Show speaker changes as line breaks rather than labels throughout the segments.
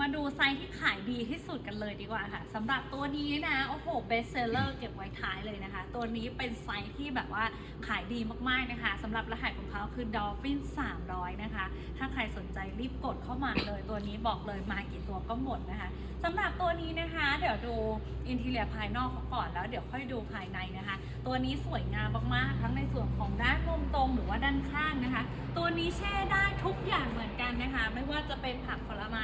มาดูไซส์ที่ขายดีที่สุดกันเลยดีกว่าค่ะสำหรับตัวนี้นะ โอ้โหเบสเซลเลอร์เก็บไว้ท้ายเลยนะคะ ตัวนี้เป็นไซส์ที่แบบว่าขายดีมากๆนะคะสำหรับรหัสของเขาคือ Dolphin 300 นะคะ ถ้าใครสนใจรีบกดเข้ามาเลย ตัวนี้บอกเลยมากี่ตัวก็หมดนะคะสำหรับตัวนี้นะคะ เดี๋ยวดูอินทีเลียภายนอกเขาก่อนแล้วเดี๋ยวค่อยดูภายในนะคะ ตัวนี้สวยงามมากๆ ทั้งในส่วนของด้านมุมตรงหรือว่าด้านข้างนะคะ ตัวนี้แช่ได้ทุกอย่างเหมือนกันนะคะ ไม่ว่าจะเป็นผักผลไม้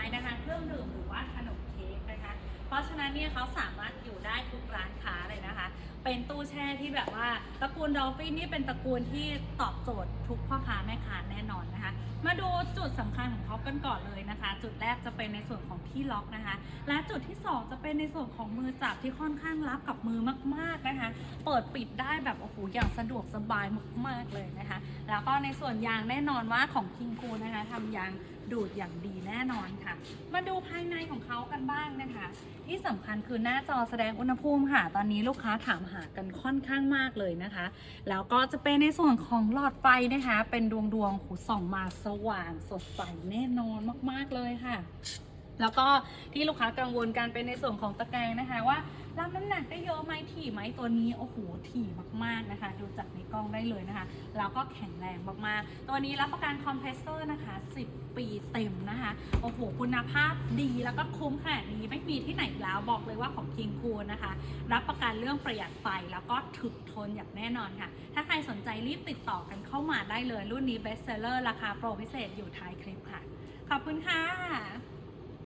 เนี่ยเขาสามารถอยู่ได้ทุกร้านค้าเลยนะคะ เป็นตู้แช่ที่แบบว่าตระกูลดอลฟินนี่เป็นตระกูลที่ตอบโจทย์ทุกพ่อค้าแม่ค้าแน่นอนนะคะ มาดูจุดสำคัญของเขากันก่อนเลยนะคะ จุดแรกจะเป็นในส่วนของที่ล็อกนะคะ และจุดที่สองจะเป็นในส่วนของมือจับที่ค่อนข้างรับกับมือมาก ๆนะคะ เปิดปิดได้แบบโอ้โหอย่างสะดวกสบายมากๆเลยนะคะ แล้วก็ในส่วนยางแน่นอนว่าของคิงคูนะคะทำยาง ดูดอย่างดีแน่นอนค่ะ มาดูภายในของเขากันบ้างนะคะ ที่สำคัญคือหน้าจอแสดงอุณหภูมิค่ะ ตอนนี้ลูกค้าถามหากันค่อนข้างมากเลยนะคะ แล้วก็จะเป็นในส่วนของหลอดไฟนะคะ เป็นดวงดวงๆหูส่องมาสว่างสดใสแน่นอนมาก ๆเลยค่ะ แล้วก็ที่ลูกค้ากังวลกันเป็นในส่วนของตะแกรงนะคะว่า รับน้ำหนักได้เยอะไหมถี่ไหมตัวนี้โอ้โหถี่มากๆนะคะ ดูจากในกล้องได้เลยนะคะ แล้วก็แข็งแรงมากๆ ตัวนี้รับประกันคอมเพรสเซอร์นะคะ 10 ปีเต็มนะคะโอ้โหคุณภาพดีแล้วก็คุ้มขนาดนี้ไม่มีที่ไหนแล้วบอกเลยว่าของคิงคูนะคะ รับประกันเรื่องประหยัดไฟแล้วก็ถึกทนอย่างแน่นอนค่ะ ถ้าใครสนใจรีบติดต่อกันเข้ามาได้เลย รุ่นนี้เบสเซอร์ราคาโปรพิเศษอยู่ท้ายคลิปค่ะ ขอบคุณค่ะ